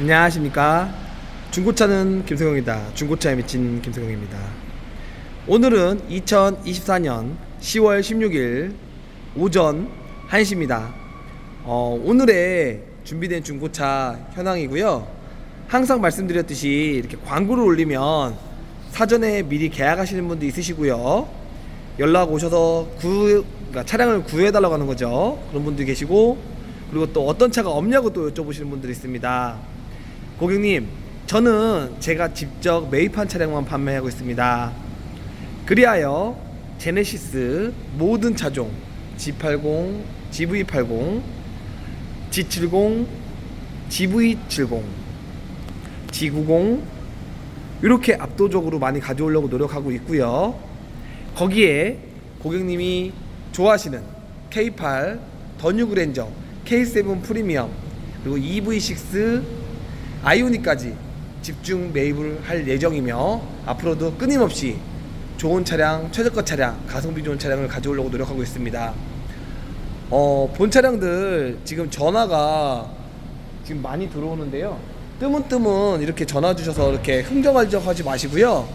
안녕하십니까? 중고차는 김성용이다. 중고차에 미친 김성용입니다. 오늘은 2024년 10월 16일 오전 1시입니다. 어, 오늘의 준비된 중고차 현황이고요. 항상 말씀드렸듯이 이렇게 광고를 올리면 사전에 미리 계약하시는 분도 있으시고요. 연락 오셔서 구, 그러니까 차량을 구해달라고 하는 거죠. 그런 분도 계시고 그리고 또 어떤 차가 없냐고 또 여쭤보시는 분들이 있습니다 고객님, 저는 제가 직접 매입한 차량만 판매하고 있습니다. 그리하여 제네시스 모든 차종 G80, GV80, G70, GV70, G90 이렇게 압도적으로 많이 가져오려고 노력하고 있고요. 거기에 고객님이 좋아하시는 K8, 더뉴 그랜저, K7 프리미엄, 그리고 EV6 아이오닉까지 집중 매입을 할 예정이며 앞으로도 끊임없이 좋은 차량, 최저가 차량, 가성비 좋은 차량을 가져오려고 노력하고 있습니다. 어, 본 차량들 지금 전화가 지금 많이 들어오는데요. 뜨문뜨문 이렇게 전화 주셔서 이렇게 흥정할정하지 마시고요.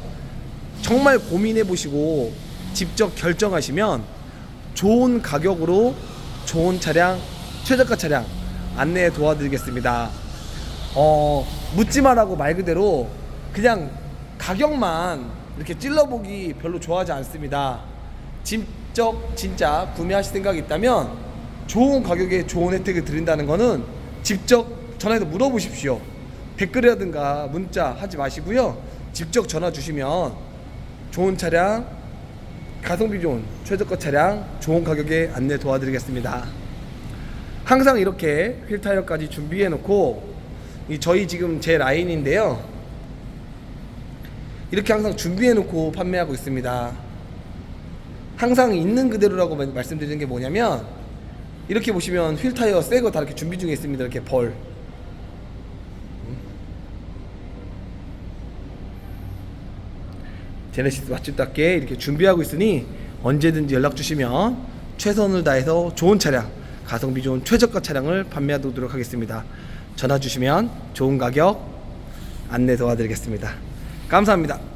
정말 고민해 보시고 직접 결정하시면 좋은 가격으로 좋은 차량, 최저가 차량 안내 도와드리겠습니다. 어, 묻지 말라고 말 그대로 그냥 가격만 이렇게 찔러보기 별로 좋아하지 않습니다. 직접 진짜 구매하실 생각이 있다면 좋은 가격에 좋은 혜택을 드린다는 거는 직접 전화해서 물어보십시오. 댓글이라든가 문자 하지 마시고요. 직접 전화 주시면 좋은 차량, 가성비 좋은 최저가 차량, 좋은 가격에 안내 도와드리겠습니다. 항상 이렇게 휠 타이어까지 준비해 놓고 이 저희 지금 제 라인인데요. 이렇게 항상 준비해 놓고 판매하고 있습니다. 항상 있는 그대로라고 마- 말씀드리는 게 뭐냐면 이렇게 보시면 휠 타이어 새 거 다 이렇게 준비 중에 있습니다. 이렇게 벌. 제네시스 맛집답게 이렇게 준비하고 있으니 언제든지 연락 주시면 최선을 다해서 좋은 차량, 가성비 좋은 최저가 차량을 판매하도록 하겠습니다. 전화 주시면 좋은 가격 안내 도와드리겠습니다. 감사합니다.